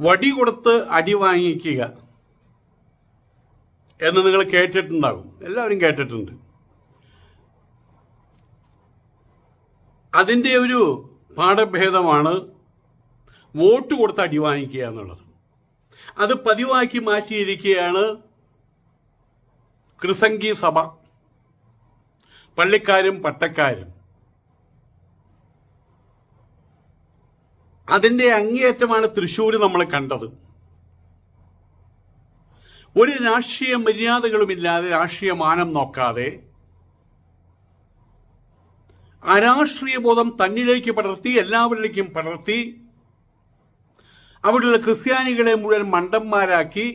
വടി കൊടുത്ത് അടി വാങ്ങിക്കുക എന്ന് നിങ്ങൾ കേട്ടിട്ടുണ്ടാകും. എല്ലാവരും കേട്ടിട്ടുണ്ട്. അതിന്റെ ഒരു പാഠഭേദമാണ് വോട്ട് കൊടുത്ത് അടി വാങ്ങിക്കുക എന്നുള്ളത്. അത് പതിവാക്കി മാറ്റിയിരിക്കുകയാണ് ക്രിസംഗി സഭ. പള്ളിക്കാരും പട്ടക്കാരും. അതിന്റെ അങ്ങേയറ്റമാണ് തൃശ്ശൂർ നമ്മൾ കണ്ടത്. ഒരു രാഷ്ട്രീയ മര്യാദകളുമില്ലാതെ രാഷ്ട്രീയ മാനം നോക്കാതെ അരാഷ്ട്രീയ ബോധം തന്നിലേക്ക് പടർത്തി എല്ലാവരിലേക്കും പടർത്തി അവിടെയുള്ള ക്രിസ്ത്യാനികളെ മുഴുവൻ മണ്ടന്മാരാക്കി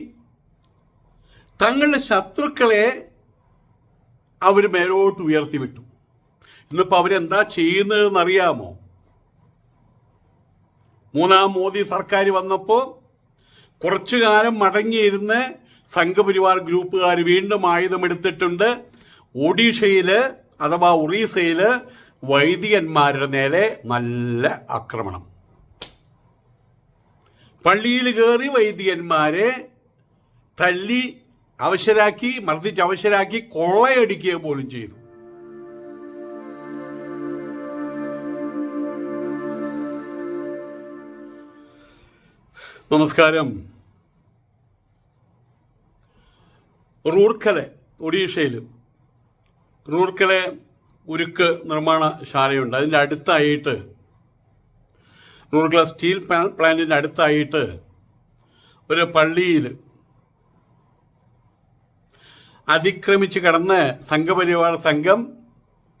തങ്ങളുടെ ശത്രുക്കളെ അവർ മേലോട്ട് ഉയർത്തിവിട്ടു. ഇന്നിപ്പോൾ അവരെന്താ ചെയ്യുന്നതെന്ന് അറിയാമോ മൂന്നാം മോദി സർക്കാർ വന്നപ്പോൾ കുറച്ചു കാലം മടങ്ങിയിരുന്ന് സംഘപരിവാർ ഗ്രൂപ്പുകാർ വീണ്ടും ആയുധമെടുത്തിട്ടുണ്ട് ഒഡീഷയിൽ അഥവാ ഒറീസയിൽ വൈദികന്മാരുടെ നേരെ നല്ല ആക്രമണം. പള്ളിയിൽ കയറി വൈദികന്മാരെ തല്ലി അവശരാക്കി മർദ്ദിച്ച് അവശരാക്കി കൊള്ളയടിക്കുക പോലും ചെയ്തു. നമസ്കാരം. റൂർക്കലെ ഒഡീഷയിൽ റൂർക്കലെ ഉരുക്ക് നിർമ്മാണശാലയുണ്ട്. അതിന്റെ അടുത്തായിട്ട് റൂർക്കല സ്റ്റീൽ പ്ലാ- പ്ലാന്റിന്റെ അടുത്തായിട്ട് ഒരു പള്ളിയിൽ അതിക്രമിച്ച് കടന്ന് സംഘപരിവാർ സംഘം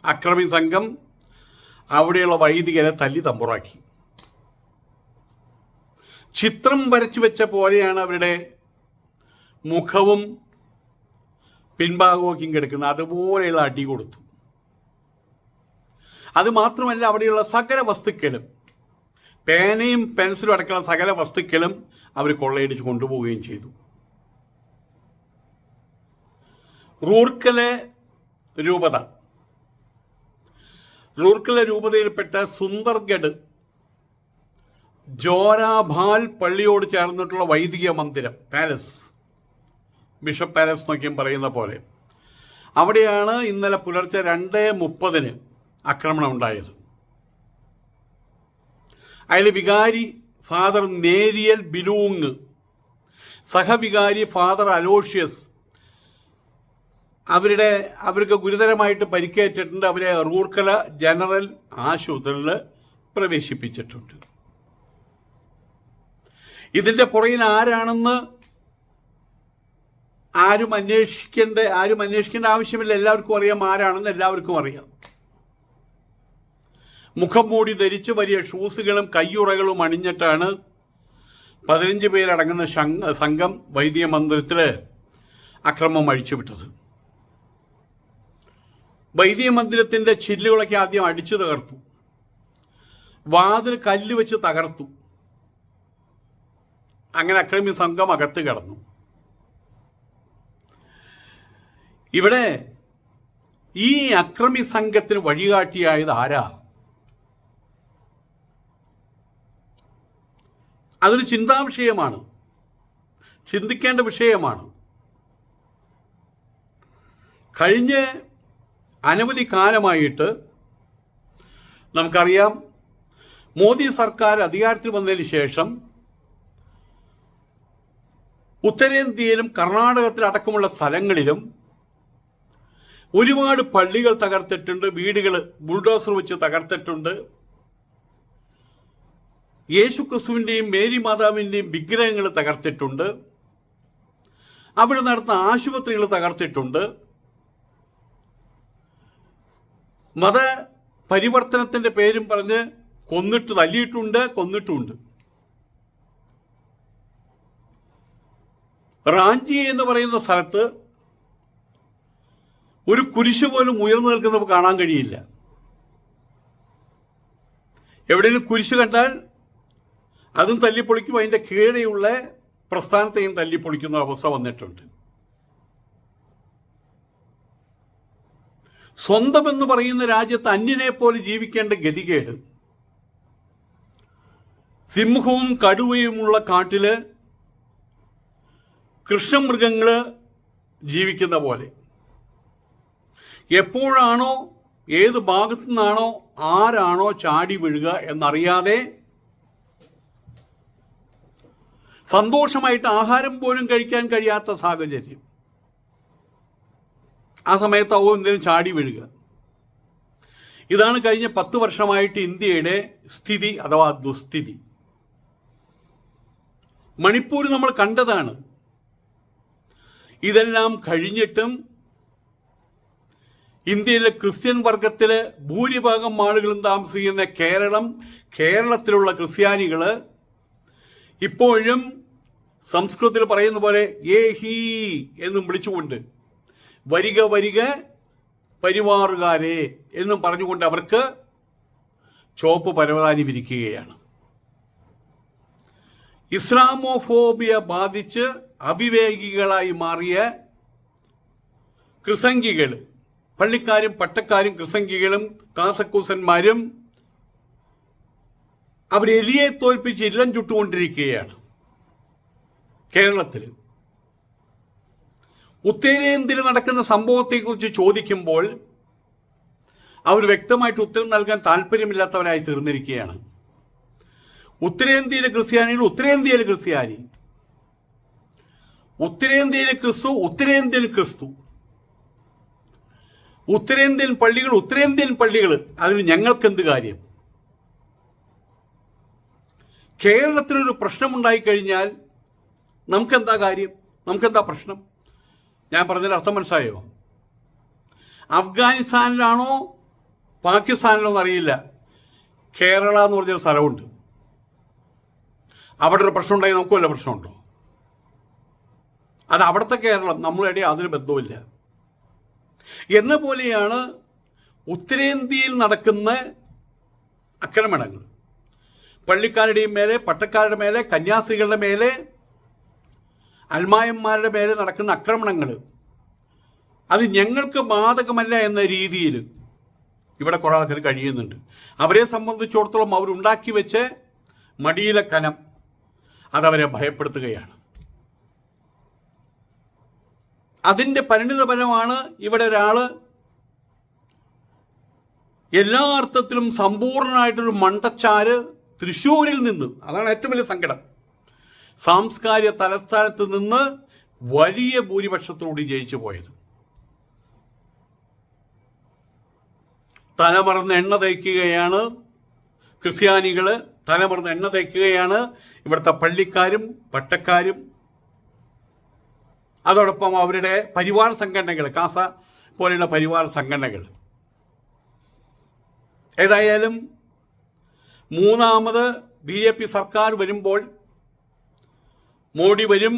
അക്രമി സംഘം അവിടെയുള്ള വൈദികരെ തല്ലി തമ്പുറാക്കി ചിത്രം വരച്ചു വെച്ച പോലെയാണ് അവരുടെ മുഖവും പിൻഭാഗവും കിടക്കുന്നത്. അതുപോലെയുള്ള അടി കൊടുത്തു. അത് മാത്രമല്ല അവിടെയുള്ള സകല വസ്തുക്കളും പേനയും പെൻസിലും അടക്കമുള്ള സകല വസ്തുക്കളും അവർ കൊള്ളയടിച്ച് കൊണ്ടുപോവുകയും ചെയ്തു. റൂർക്കലെ രൂപത. റൂർക്കലെ രൂപതയിൽപ്പെട്ട സുന്ദർഗഡ് ജോരാഭാൽ പള്ളിയോട് ചേർന്നിട്ടുള്ള വൈദിക മന്ദിരം പാലസ്. ബിഷപ്പ് പാലസ് എന്നൊക്കെയും പറയുന്ന പോലെ. അവിടെയാണ് ഇന്നലെ പുലർച്ചെ രണ്ട് മുപ്പതിന് ആക്രമണം ഉണ്ടായത്. അയാൾ വികാരി ഫാദർ നേരിയൽ ബിലൂങ് സഹവികാരി ഫാദർ അലോഷ്യസ് അവരുടെ അവർക്ക് ഗുരുതരമായിട്ട് പരിക്കേറ്റിട്ടുണ്ട്. അവരെ റൂർക്കല ജനറൽ ആശുപത്രിയിൽ പ്രവേശിപ്പിച്ചിട്ടുണ്ട്. ഇതിന്റെ പുറകിൽ ആരാണെന്ന് ആരും അന്വേഷിക്കേണ്ട ആരും അന്വേഷിക്കേണ്ട ആവശ്യമില്ല. എല്ലാവർക്കും അറിയാം ആരാണെന്ന് എല്ലാവർക്കും അറിയാം. മുഖം മൂടി ധരിച്ചു വലിയ ഷൂസുകളും കയ്യുറകളും അണിഞ്ഞിട്ടാണ് പതിനഞ്ച് പേരടങ്ങുന്ന സംഘം വൈദിക മന്ദിരത്തിൽ അക്രമം അഴിച്ചുവിട്ടത് വൈദിക മന്ദിരത്തിന്റെ ചില്ലുകളൊക്കെ ആദ്യം അടിച്ചു തകർത്തു. വാതിൽ കല്ല് വെച്ച് തകർത്തു. അങ്ങനെ അക്രമി സംഘം അകത്ത് കടന്നു. ഇവിടെ ഈ അക്രമി സംഘത്തിന് വഴികാട്ടിയായത് ആരാ? അതൊരു ചിന്താ വിഷയമാണ് ചിന്തിക്കേണ്ട വിഷയമാണ്. കഴിഞ്ഞ അനവധി കാലമായിട്ട് നമുക്കറിയാം മോദി സർക്കാർ അധികാരത്തിൽ വന്നതിന് ശേഷം ഉത്തരേന്ത്യയിലും കർണാടകത്തിൽ അടക്കമുള്ള സ്ഥലങ്ങളിലും ഒരുപാട് പള്ളികൾ തകർത്തിട്ടുണ്ട് വീടുകൾ ബുൾഡോസർ വെച്ച് തകർത്തിട്ടുണ്ട്. യേശു ക്രിസ്തുവിന്റെയും മേരി മാതാവിന്റെയും വിഗ്രഹങ്ങൾ തകർത്തിട്ടുണ്ട്. അവിടെ നടന്ന ആശുപത്രികൾ തകർത്തിട്ടുണ്ട്. മത പരിവർത്തനത്തിന്റെ പേരും പറഞ്ഞ് കൊന്നിട്ട് തല്ലിയിട്ടുണ്ട് കൊന്നിട്ടുമുണ്ട്. റാഞ്ചി എന്ന് പറയുന്ന സ്ഥലത്ത് ഒരു കുരിശ് പോലും ഉയർന്നു നിൽക്കുന്നത് കാണാൻ കഴിയില്ല. എവിടെയെങ്കിലും കുരിശ് കണ്ടാൽ അതും തല്ലിപ്പൊളിക്കും. അതിന്റെ കീഴെയുള്ള പ്രസ്ഥാനത്തെയും തല്ലിപ്പൊളിക്കുന്ന അവസ്ഥ വന്നിട്ടുണ്ട്. സ്വന്തം എന്ന് പറയുന്ന രാജ്യത്ത് അന്യനെ പോലെ ജീവിക്കേണ്ട ഗതികേട്. സിംഹവും കടുവയുമുള്ള കാട്ടിൽ കൃഷ്ണമൃഗങ്ങൾ ജീവിക്കുന്ന പോലെ. എപ്പോഴാണോ ഏത് ഭാഗത്തു നിന്നാണോ ആരാണോ ചാടി വീഴുക എന്നറിയാതെ സന്തോഷമായിട്ട് ആഹാരം പോലും കഴിക്കാൻ കഴിയാത്ത സാഹചര്യം. ആ സമയത്താവോ എന്തെങ്കിലും ചാടി വീഴുക. ഇതാണ് കഴിഞ്ഞ പത്ത് വർഷമായിട്ട് ഇന്ത്യയുടെ സ്ഥിതി അഥവാ ദുസ്ഥിതി. മണിപ്പൂർ നമ്മൾ കണ്ടതാണ്. ഇതെല്ലാം കഴിഞ്ഞിട്ടും ഇന്ത്യയിലെ ക്രിസ്ത്യൻ വർഗത്തിലെ ഭൂരിഭാഗം ആളുകളും താമസിക്കുന്ന കേരളം കേരളത്തിലുള്ള ക്രിസ്ത്യാനികൾ ഇപ്പോഴും സംസ്കൃതത്തിൽ പറയുന്ന പോലെ ഏ ഹീ എന്നും വിളിച്ചുകൊണ്ട് വരിക വരിക പരിവാറുകാരെ എന്നും പറഞ്ഞുകൊണ്ട് അവർക്ക് ചോപ്പ് പരവതാനി വിരിക്കുകയാണ്. ഇസ്ലാമോഫോബിയ ബാധിച്ച് അവിവേകികളായി മാറിയ ക്രിസംഗികൾ പള്ളിക്കാരും പട്ടക്കാരും ക്രിസംഗികളും കാസക്കൂസന്മാരും അവർ എലിയെ തോൽപ്പിച്ച് ഇല്ലം ചുട്ടുകൊണ്ടിരിക്കുകയാണ് കേരളത്തിൽ ഉത്തരേന്ത്യയിൽ നടക്കുന്ന സംഭവത്തെക്കുറിച്ച് ചോദിക്കുമ്പോൾ അവർ വ്യക്തമായിട്ട് ഉത്തരം നൽകാൻ താല്പര്യമില്ലാത്തവരായി തീർന്നിരിക്കുകയാണ്. ഉത്തരേന്ത്യയിലെ ക്രിസ്ത്യാനികൾ ഉത്തരേന്ത്യയിലെ ക്രിസ്ത്യാനി. ഉത്തരേന്ത്യയിലെ ക്രിസ്തു ഉത്തരേന്ത്യൻ ക്രിസ്തു. ഉത്തരേന്ത്യൻ പള്ളികൾ ഉത്തരേന്ത്യൻ പള്ളികൾ. അതിന് ഞങ്ങൾക്ക് എന്ത് കാര്യം? കേരളത്തിനൊരു പ്രശ്നമുണ്ടായി കഴിഞ്ഞാൽ നമുക്കെന്താ കാര്യം? നമുക്കെന്താ പ്രശ്നം? ഞാൻ പറഞ്ഞതിൽ അർത്ഥം മനസ്സിലായോ? അഫ്ഗാനിസ്ഥാനിലാണോ പാകിസ്ഥാനിലോ എന്നറിയില്ല. കേരള എന്ന് പറഞ്ഞൊരു സ്ഥലമുണ്ട്. അവിടെ ഒരു പ്രശ്നം ഉണ്ടായി നമുക്ക് വല്ല പ്രശ്നമുണ്ടോ? അത് അവിടുത്തെ കേരളം നമ്മളുടെ അതിന് ബന്ധവുമില്ല. എന്ന പോലെയാണ് ഉത്തരേന്ത്യയിൽ നടക്കുന്ന ആക്രമണങ്ങൾ പള്ളിക്കാരുടെയും മേലെ പട്ടക്കാരുടെ മേലെ കന്യാസ്ത്രീകളുടെ മേലെ അൽമായന്മാരുടെ മേലെ നടക്കുന്ന ആക്രമണങ്ങൾ അത് ഞങ്ങൾക്ക് ബാധകമല്ല എന്ന രീതിയിൽ ഇവിടെ കുറേ ആൾക്കാർ കഴിയുന്നുണ്ട്. അവരെ സംബന്ധിച്ചിടത്തോളം അവരുണ്ടാക്കി വെച്ച് മടിയിലെ കനം അതവരെ ഭയപ്പെടുത്തുകയാണ്. അതിന്റെ പരിണിത ഫലമാണ് ഇവിടെ ഒരാൾ എല്ലാ അർത്ഥത്തിലും സമ്പൂർണമായിട്ടൊരു മണ്ടച്ചാര് തൃശ്ശൂരിൽ നിന്ന് അതാണ് ഏറ്റവും വലിയ സങ്കടം സാംസ്കാരിക തലസ്ഥാനത്ത് നിന്ന് വലിയ ഭൂരിപക്ഷത്തോടെ ജയിച്ചു പോയത്. തലമറന്ന് എണ്ണ തയ്ക്കുകയാണ് ക്രിസ്ത്യാനികൾ തലമറന്ന് എണ്ണ തയ്ക്കുകയാണ് ഇവിടുത്തെ പള്ളിക്കാരും പട്ടക്കാരും അതോടൊപ്പം അവരുടെ പരിവാർ സംഘടനകൾ കാസ പോലെയുള്ള പരിവാർ സംഘടനകൾ. ഏതായാലും മൂന്നാമത് ബി ജെ പി സർക്കാർ വരുമ്പോൾ മോഡി വരും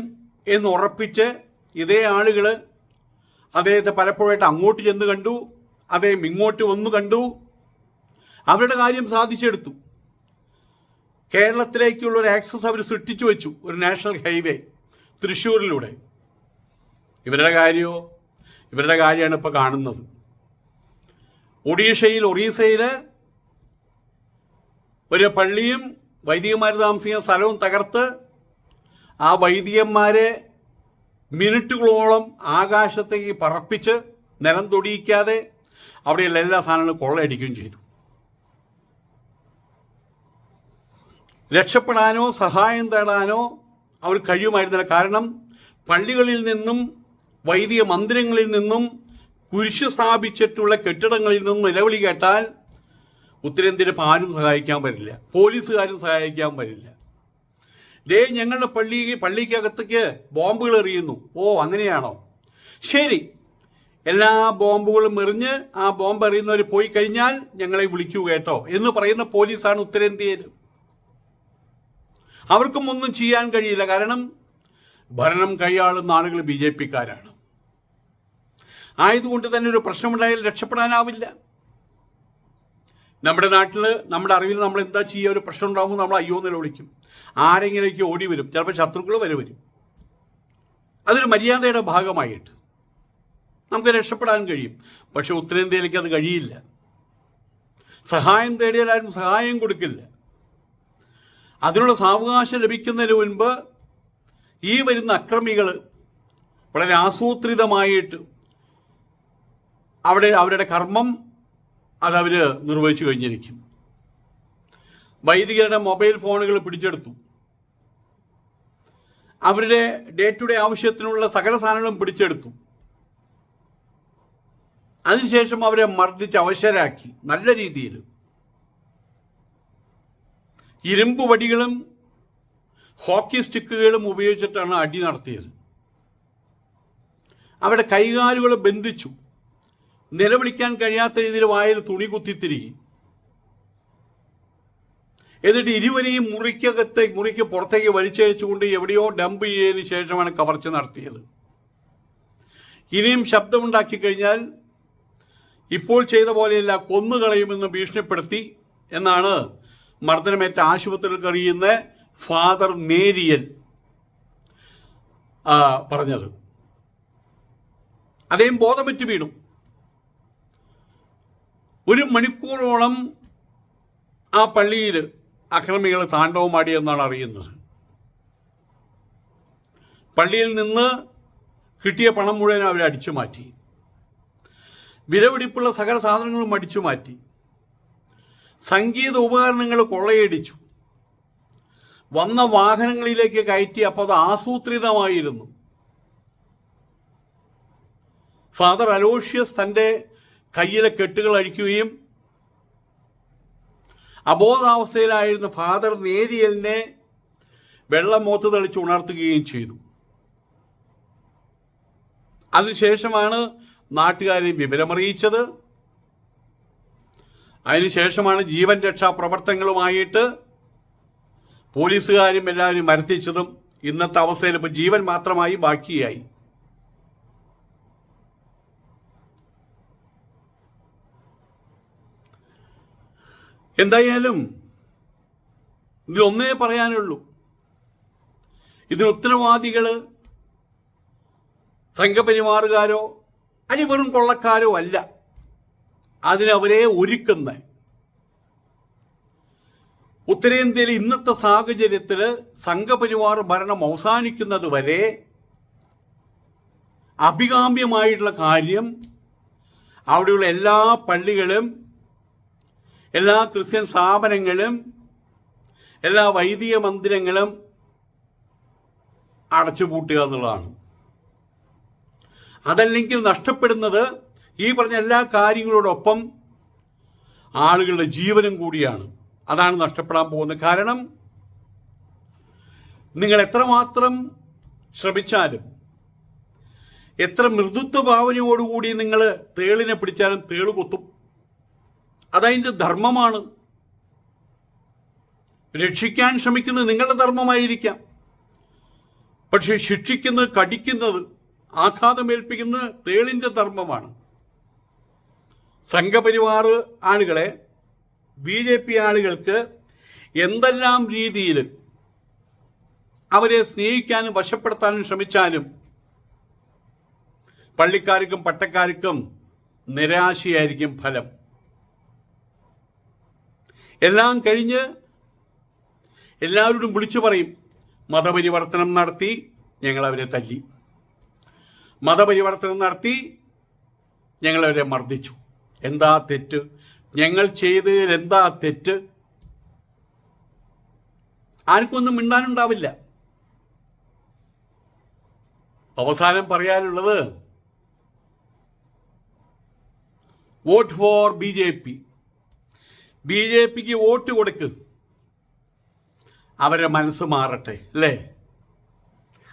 എന്ന് ഉറപ്പിച്ച് ഇതേ ആളുകൾ അദ്ദേഹത്തെ പലപ്പോഴായിട്ട് അങ്ങോട്ട് ചെന്ന് കണ്ടു അദ്ദേഹം ഇങ്ങോട്ട് വന്നു കണ്ടു അവരുടെ കാര്യം സാധിച്ചെടുത്തു. കേരളത്തിലേക്കുള്ള ഒരു ആക്സസ് അവർ സൃഷ്ടിച്ചു വെച്ചു ഒരു നാഷണൽ ഹൈവേ തൃശ്ശൂരിലൂടെ. ഇവരുടെ കാര്യമോ ഇവരുടെ കാര്യമാണ് ഇപ്പോൾ കാണുന്നത്. ഒഡീഷയിൽ ഒറീസയിൽ ഒരു പള്ളിയും വൈദികന്മാർ താമസിക്കുന്ന സ്ഥലവും തകർത്ത് ആ വൈദികന്മാരെ മിനിറ്റുകളോളം ആകാശത്തേക്ക് പറപ്പിച്ച് നിലം തൊടിയിക്കാതെ അവിടെയുള്ള എല്ലാ സാധനങ്ങളും കൊള്ളയടിക്കുകയും ചെയ്തു. രക്ഷപ്പെടാനോ സഹായം തേടാനോ അവർ കഴിയുമായിരുന്നില്ല. കാരണം പള്ളികളിൽ നിന്നും വൈദിക മന്ദിരങ്ങളിൽ നിന്നും കുരിശ് സ്ഥാപിച്ചിട്ടുള്ള കെട്ടിടങ്ങളിൽ നിന്നും നിലവിളി കേട്ടാൽ ഉത്തരേന്ത്യയിൽ ഇപ്പോൾ ആരും സഹായിക്കാൻ പറ്റില്ല പോലീസുകാരും സഹായിക്കാൻ പറ്റില്ല ഡേ ഞങ്ങളുടെ പള്ളി പള്ളിക്കകത്തേക്ക് ബോംബുകൾ എറിയുന്നു. ഓ അങ്ങനെയാണോ? ശരി. എല്ലാ ബോംബുകളും എറിഞ്ഞ് ആ ബോംബ് എറിയുന്നവർ പോയി കഴിഞ്ഞാൽ ഞങ്ങളെ വിളിക്കൂ കേട്ടോ എന്ന് പറയുന്ന പോലീസാണ് ഉത്തരേന്ത്യയിൽ. അവർക്കും ഒന്നും ചെയ്യാൻ കഴിയില്ല. കാരണം ഭരണം കൈയാളുന്ന ആളുകൾ ബി ജെ പിക്കാരാണ്. ആയതുകൊണ്ട് തന്നെ ഒരു പ്രശ്നമുണ്ടായാൽ രക്ഷപ്പെടാനാവില്ല. നമ്മുടെ നാട്ടിൽ നമ്മുടെ അറിവിൽ നമ്മൾ എന്താ ചെയ്യുക? ഒരു പ്രശ്നം ഉണ്ടാകുമ്പോൾ നമ്മൾ അയ്യോ എന്ന് വിളിക്കും. ആരെങ്കിലേക്ക് ഓടി വരും. ചിലപ്പോൾ ശത്രുക്കൾ വരെ വരും. അതൊരു മര്യാദയുടെ ഭാഗമായിട്ട് നമുക്ക് രക്ഷപ്പെടാൻ കഴിയും. പക്ഷെ ഉത്തരേന്ത്യയിലേക്ക് അത് കഴിയില്ല. സഹായം തേടിയാൽ ആരും സഹായം കൊടുക്കില്ല. അതിനുള്ള സാവകാശം ലഭിക്കുന്നതിന് മുൻപ് ഈ വരുന്ന അക്രമികൾ വളരെ ആസൂത്രിതമായിട്ട് അവിടെ അവരുടെ കർമ്മം അത് അവർ നിർവഹിച്ചു കഴിഞ്ഞിരിക്കും. വൈദികരുടെ മൊബൈൽ ഫോണുകൾ പിടിച്ചെടുത്തു. അവരുടെ ഡേ ടു ഡേ ആവശ്യത്തിനുള്ള സകല സാധനങ്ങളും പിടിച്ചെടുത്തു. അതിനുശേഷം അവരെ മർദ്ദിച്ച് അവശരാക്കി നല്ല രീതിയിൽ. ഇരുമ്പ് വടികളും ഹോക്കി സ്റ്റിക്കുകളും ഉപയോഗിച്ചിട്ടാണ് അടി നടത്തിയത്. അവരുടെ കൈകാലുകൾ ബന്ധിച്ചു. നിലവിളിക്കാൻ കഴിയാത്ത രീതിയിൽ വായിൽ തുണി കുത്തിത്തിരികി. എന്നിട്ട് ഇരുവരെയും മുറിക്കകത്ത് മുറിക്ക് പുറത്തേക്ക് വലിച്ചഴിച്ചുകൊണ്ട് എവിടെയോ ഡംപ് ചെയ്തതിന് ശേഷമാണ് കവർച്ച നടത്തിയത്. ഇനിയും ശബ്ദമുണ്ടാക്കി കഴിഞ്ഞാൽ ഇപ്പോൾ ചെയ്ത പോലെയല്ല കൊന്നുകളയുമെന്ന് ഭീഷണിപ്പെടുത്തി എന്നാണ് മർദ്ദനമേറ്റ ആശുപത്രിയിൽ കഴിയുന്ന ഫാദർ നേരിയൽ ആ, പറഞ്ഞത്. അദ്ദേഹം ബോധമറ്റു വീണു. ഒരു മണിക്കൂറോളം ആ പള്ളിയിൽ അക്രമികൾ താണ്ഡവമാടി എന്നാണ് അറിയുന്നത്. പള്ളിയിൽ നിന്ന് കിട്ടിയ പണം മുഴുവൻ അവർ അടിച്ചു മാറ്റി. വിലപിടിപ്പുള്ള സകല സാധനങ്ങളും അടിച്ചു മാറ്റി. സംഗീത ഉപകരണങ്ങൾ കൊള്ളയടിച്ചു. വന്ന വാഹനങ്ങളിലേക്ക് കയറ്റി അപ്പോൾ അത് ആസൂത്രിതമായിരുന്നു. ഫാദർ അലോഷ്യസ് തന്റെ കയ്യിലെ കെട്ടുകൾ അഴിക്കുകയും അബോധാവസ്ഥയിലായിരുന്ന ഫാദർ നേരിയലിനെ വെള്ളം മോത്ത് തളിച്ച് ഉണർത്തുകയും ചെയ്തു. അതിനുശേഷമാണ് നാട്ടുകാരെ വിവരമറിയിച്ചത്. അതിനുശേഷമാണ് ജീവൻ രക്ഷാ പ്രവർത്തനങ്ങളുമായിട്ട് പോലീസുകാരും എല്ലാവരും മരത്തിച്ചതും. ഇന്നത്തെ അവസ്ഥയിൽ ഇപ്പോൾ ജീവൻ മാത്രമായി ബാക്കിയായി. എന്തായാലും ഇതിലൊന്നേ പറയാനുള്ളൂ. ഇതിന് ഉത്തരവാദികൾ സംഘപരിമാറുകാരോ അല്ലെ വെറും കൊള്ളക്കാരോ അല്ല. അതിനവരെ ഒരുക്കുന്ന ഉത്തരേന്ത്യയിൽ ഇന്നത്തെ സാഹചര്യത്തിൽ സംഘപരിവാർ ഭരണം അവസാനിക്കുന്നത് വരെ അഭികാമ്യമായിട്ടുള്ള കാര്യം അവിടെയുള്ള എല്ലാ പള്ളികളും എല്ലാ ക്രിസ്ത്യൻ സ്ഥാപനങ്ങളും എല്ലാ വൈദിക മന്ദിരങ്ങളും അടച്ചുപൂട്ടുക എന്നുള്ളതാണ്. അതല്ലെങ്കിൽ നഷ്ടപ്പെടുന്നത് ഈ പറഞ്ഞ എല്ലാ കാര്യങ്ങളോടൊപ്പം ആളുകളുടെ ജീവനും കൂടിയാണ്. അതാണ് നഷ്ടപ്പെടാൻ പോകുന്നത് കാരണം. നിങ്ങൾ എത്രമാത്രം ശ്രമിച്ചാലും എത്ര മൃദുത്വ ഭാവനയോടുകൂടി നിങ്ങൾ തേളിനെ പിടിച്ചാലും തേൾ കൊത്തും. അതതിന്റെ ധർമ്മമാണ്. രക്ഷിക്കാൻ ശ്രമിക്കുന്നത് നിങ്ങളുടെ ധർമ്മമായിരിക്കാം. പക്ഷെ ശിക്ഷിക്കുന്നത് കടിക്കുന്നത് ആഘാതമേൽപ്പിക്കുന്നത് തേളിന്റെ ധർമ്മമാണ്. സംഘപരിവാർ ആളുകളെ ബി ജെ പി ആളുകൾക്ക് എന്തെല്ലാം രീതിയിൽ അവരെ സ്നേഹിക്കാനും വശപ്പെടുത്താനും ശ്രമിച്ചാലും പള്ളിക്കാർക്കും പട്ടക്കാർക്കും നിരാശയായിരിക്കും ഫലം. എല്ലാം കഴിഞ്ഞ് എല്ലാവരോടും വിളിച്ചു പറയും മതപരിവർത്തനം നടത്തി ഞങ്ങൾ അവരെ തല്ലി. മതപരിവർത്തനം നടത്തി ഞങ്ങൾ അവരെ മർദ്ദിച്ചു. എന്താ തെറ്റ്? ഞങ്ങൾ ചെയ്തതിൽ എന്താ തെറ്റ്? ആർക്കൊന്നും മിണ്ടാനുണ്ടാവില്ല. അവസാനം പറയാനുള്ളത് vote for B J P. B J pick vote കൊടുക്ക്. അവരെ മനസ്സ് മാറട്ടെ അല്ലേ?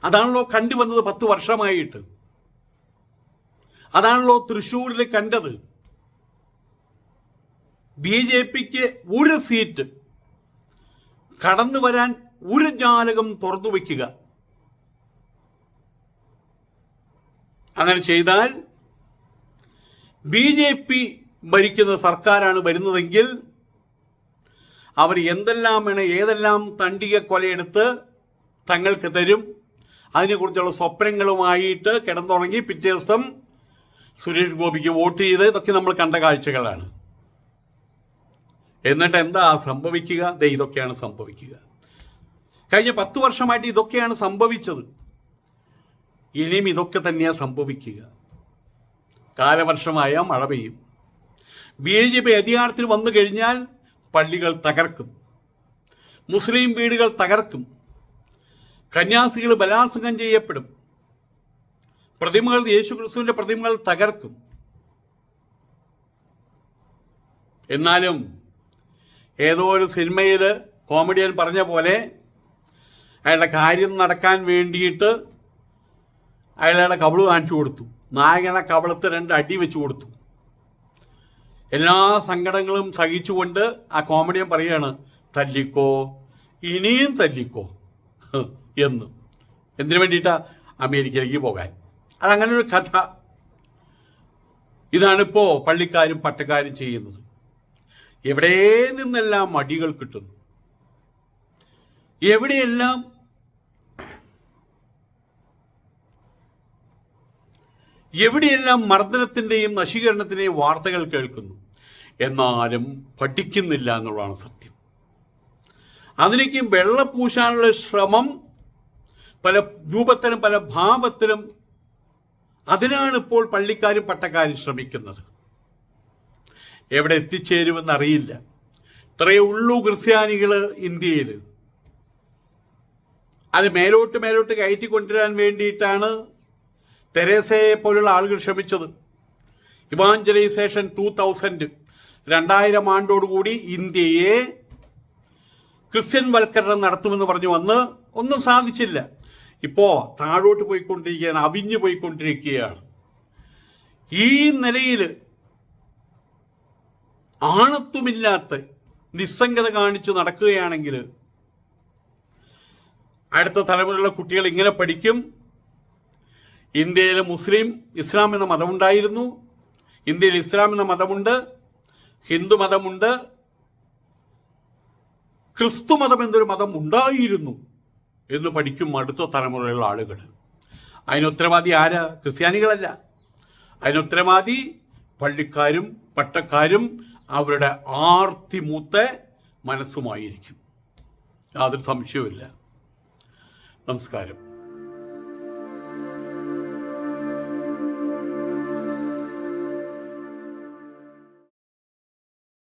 അതാണല്ലോ കണ്ടുവന്നത് പത്ത് വർഷമായിട്ട്. അതാണല്ലോ തൃശ്ശൂരിൽ കണ്ടത്. ബി ജെ പിക്ക് ഒരു സീറ്റ്. കടന്നു വരാൻ ഒരു ജാലകം തുറന്നു വയ്ക്കുക അങ്ങനെ ചെയ്താൽ ബി ജെ പി ഭരിക്കുന്ന സർക്കാരാണ് വരുന്നതെങ്കിൽ അവർ എന്തെല്ലാം വേണം ഏതെല്ലാം തണ്ടിക കൊലയെടുത്ത് തങ്ങൾക്ക് തരും? അതിനെക്കുറിച്ചുള്ള സ്വപ്നങ്ങളുമായിട്ട് കിടന്നുറങ്ങി പിറ്റേ ദിവസം സുരേഷ് ഗോപിക്ക് വോട്ട് ചെയ്ത് ഇതൊക്കെ നമ്മൾ കണ്ട കാഴ്ചകളാണ്. എന്നിട്ട് എന്താ സംഭവിക്കുക? ദേ ഇതൊക്കെയാണ് സംഭവിക്കുക. കഴിഞ്ഞ പത്ത് വർഷമായിട്ട് ഇതൊക്കെയാണ് സംഭവിച്ചത്. ഇനിയും ഇതൊക്കെ തന്നെയാണ് സംഭവിക്കുക. കാലവർഷമായ മഴ പെയ്യും. ബി ജെ പി അധികാരത്തിൽ വന്നു കഴിഞ്ഞാൽ പള്ളികൾ തകർക്കും. മുസ്ലിം വീടുകൾ തകർക്കും. കന്യാസികൾ ബലാത്സംഗം ചെയ്യപ്പെടും. പ്രതിമകൾ യേശു ക്രിസ്തുവിന്റെ പ്രതിമകൾ തകർക്കും. എന്നാലും ഏതോ ഒരു സിനിമയിൽ കോമഡിയൻ പറഞ്ഞ പോലെ അയാളുടെ കാര്യം നടക്കാൻ വേണ്ടിയിട്ട് അയാളുടെ കവൾ കാണിച്ചു കൊടുത്തു. നായകനെ കവളത്ത് രണ്ട് അടി വെച്ചു കൊടുത്തു. എല്ലാ സങ്കടങ്ങളും സഹിച്ചുകൊണ്ട് ആ കോമഡിയൻ പറയാണ് തല്ലിക്കോ ഇനിയും തല്ലിക്കോ എന്ന്. എന്തിനു വേണ്ടിയിട്ടാ? അമേരിക്കയിലേക്ക് പോകാൻ. അതങ്ങനെ ഒരു കഥ. ഇതാണിപ്പോൾ പള്ളിക്കാരും പട്ടക്കാരും ചെയ്യുന്നത്. എവിടെ നിന്നെല്ലാം മടികൾ കിട്ടുന്നു? എവിടെയെല്ലാം എവിടെയെല്ലാം മർദ്ദനത്തിന്റെയും നശീകരണത്തിന്റെയും വാർത്തകൾ കേൾക്കുന്നു? എന്നാലും പഠിക്കുന്നില്ല എന്നുള്ളതാണ് സത്യം. അതിലേക്ക് വെള്ളപൂശാനുള്ള ശ്രമം പല രൂപത്തിലും പല ഭാവത്തിലും അതിനാണ് ഇപ്പോൾ പള്ളിക്കാരും പട്ടക്കാരും ശ്രമിക്കുന്നത്. എവിടെ എത്തിച്ചേരുമെന്ന് അറിയില്ല. ഇത്രയേ ഉള്ളൂ ക്രിസ്ത്യാനികൾ ഇന്ത്യയിൽ അത് മേലോട്ട് മേലോട്ട് കയറ്റി കൊണ്ടുവരാൻ വേണ്ടിയിട്ടാണ് തെരേസയെ പോലുള്ള ആളുകൾ ക്ഷമിച്ചത്. ഇവാഞ്ചലൈസേഷൻ ടൂ തൗസൻഡ് രണ്ടായിരം ആണ്ടോടുകൂടി ഇന്ത്യയെ ക്രിസ്ത്യൻ വൽക്കരണം നടത്തുമെന്ന് പറഞ്ഞു വന്ന് ഒന്നും സാധിച്ചില്ല. ഇപ്പോൾ താഴോട്ട് പോയിക്കൊണ്ടിരിക്കുകയാണ് അവിഞ്ഞു പോയിക്കൊണ്ടിരിക്കുകയാണ്. ഈ നിലയിൽ ആണത്വമില്ലാത്ത നിസ്സംഗത കാണിച്ച് നടക്കുകയാണെങ്കിൽ അടുത്ത തലമുറയിലുള്ള കുട്ടികൾ ഇങ്ങനെ പഠിക്കും ഇന്ത്യയിൽ മുസ്ലിം ഇസ്ലാം എന്ന മതമുണ്ടായിരുന്നു. ഇന്ത്യയിൽ ഇസ്ലാം എന്ന മതമുണ്ട്. ഹിന്ദു മതമുണ്ട്. ക്രിസ്തു മതം എന്നൊരു മതം ഉണ്ടായിരുന്നു എന്ന് പഠിക്കും അടുത്ത തലമുറയിലുള്ള ആളുകൾ. അതിന് ഉത്തരവാദി ആരാ? ക്രിസ്ത്യാനികളല്ല. അതിന് ഉത്തരവാദി പള്ളിക്കാരും പട്ടക്കാരും അവരുടെ ആർത്തിമൂത്ത മനസ്സുമായിരിക്കും. യാതൊരു സംശയവുമില്ല. നമസ്കാരം.